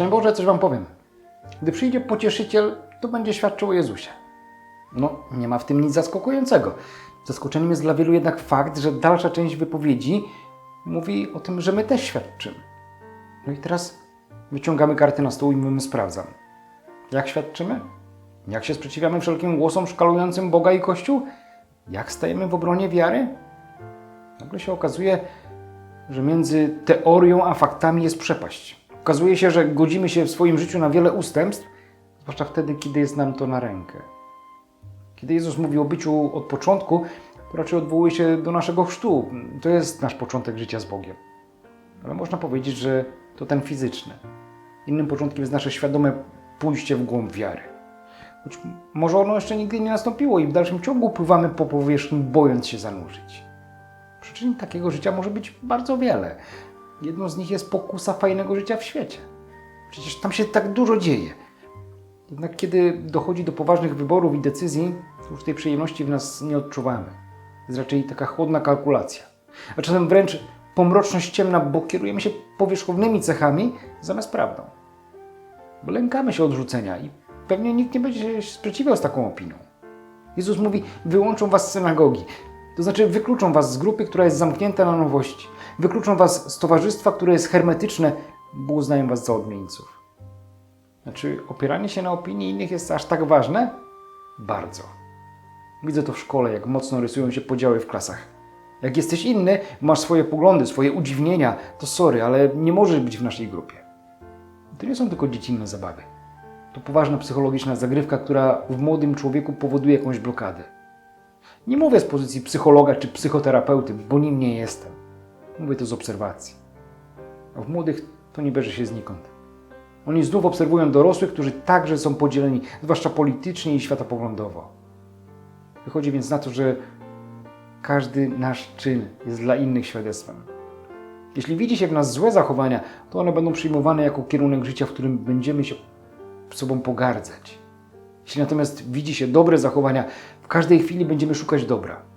Szczęść Boże, coś Wam powiem. Gdy przyjdzie pocieszyciel, to będzie świadczył o Jezusie. No, nie ma w tym nic zaskakującego. Zaskoczeniem jest dla wielu jednak fakt, że dalsza część wypowiedzi mówi o tym, że my też świadczymy. No i teraz wyciągamy karty na stół i mówimy sprawdzam. Jak świadczymy? Jak się sprzeciwiamy wszelkim głosom szkalującym Boga i Kościół? Jak stajemy w obronie wiary? Nagle się okazuje, że między teorią a faktami jest przepaść. Okazuje się, że godzimy się w swoim życiu na wiele ustępstw, zwłaszcza wtedy, kiedy jest nam to na rękę. Kiedy Jezus mówi o byciu od początku, to raczej odwołuje się do naszego chrztu. To jest nasz początek życia z Bogiem. Ale można powiedzieć, że to ten fizyczny. Innym początkiem jest nasze świadome pójście w głąb wiary. Choć może ono jeszcze nigdy nie nastąpiło i w dalszym ciągu pływamy po powierzchni, bojąc się zanurzyć. Przyczyn takiego życia może być bardzo wiele. Jedną z nich jest pokusa fajnego życia w świecie. Przecież tam się tak dużo dzieje. Jednak kiedy dochodzi do poważnych wyborów i decyzji, już tej przyjemności w nas nie odczuwamy. Jest raczej taka chłodna kalkulacja. A czasem wręcz pomroczność ciemna, bo kierujemy się powierzchownymi cechami zamiast prawdą. Bo lękamy się odrzucenia i pewnie nikt nie będzie się sprzeciwiał z taką opinią. Jezus mówi: wyłączą was z synagogi. To znaczy, wykluczą was z grupy, która jest zamknięta na nowości. Wykluczą was z towarzystwa, które jest hermetyczne, bo uznają was za odmieńców. Znaczy, opieranie się na opinii innych jest aż tak ważne? Bardzo. Widzę to w szkole, jak mocno rysują się podziały w klasach. Jak jesteś inny, masz swoje poglądy, swoje udziwnienia, to sorry, ale nie możesz być w naszej grupie. To nie są tylko dziecinne zabawy. To poważna psychologiczna zagrywka, która w młodym człowieku powoduje jakąś blokadę. Nie mówię z pozycji psychologa czy psychoterapeuty, bo nim nie jestem. Mówię to z obserwacji. A w młodych to nie bierze się znikąd. Oni znów obserwują dorosłych, którzy także są podzieleni, zwłaszcza politycznie i światopoglądowo. Wychodzi więc na to, że każdy nasz czyn jest dla innych świadectwem. Jeśli widzi się w nas złe zachowania, to one będą przyjmowane jako kierunek życia, w którym będziemy się sobą pogardzać. Jeśli natomiast widzi się dobre zachowania, w każdej chwili będziemy szukać dobra.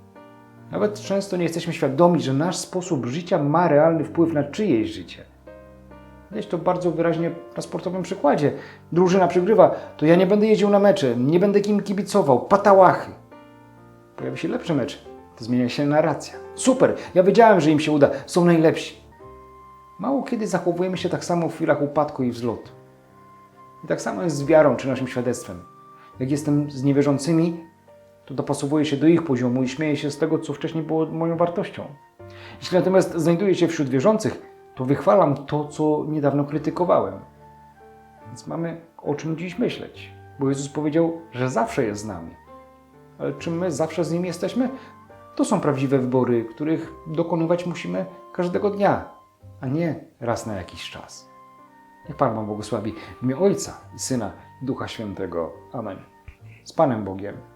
Nawet często nie jesteśmy świadomi, że nasz sposób życia ma realny wpływ na czyjeś życie. Widać to bardzo wyraźnie na sportowym przykładzie. Drużyna przegrywa, to ja nie będę jeździł na mecze, nie będę kim kibicował, patałachy. Pojawi się lepszy mecz, to zmienia się narracja. Super, ja wiedziałem, że im się uda, są najlepsi. Mało kiedy zachowujemy się tak samo w chwilach upadku i wzlotu. I tak samo jest z wiarą czy naszym świadectwem. Jak jestem z niewierzącymi, to dopasowuję się do ich poziomu i śmieję się z tego, co wcześniej było moją wartością. Jeśli natomiast znajduję się wśród wierzących, to wychwalam to, co niedawno krytykowałem. Więc mamy o czym dziś myśleć, bo Jezus powiedział, że zawsze jest z nami. Ale czy my zawsze z Nim jesteśmy? To są prawdziwe wybory, których dokonywać musimy każdego dnia, a nie raz na jakiś czas. Niech Pan Wam błogosławi w imię Ojca i Syna Ducha Świętego. Amen. Z Panem Bogiem.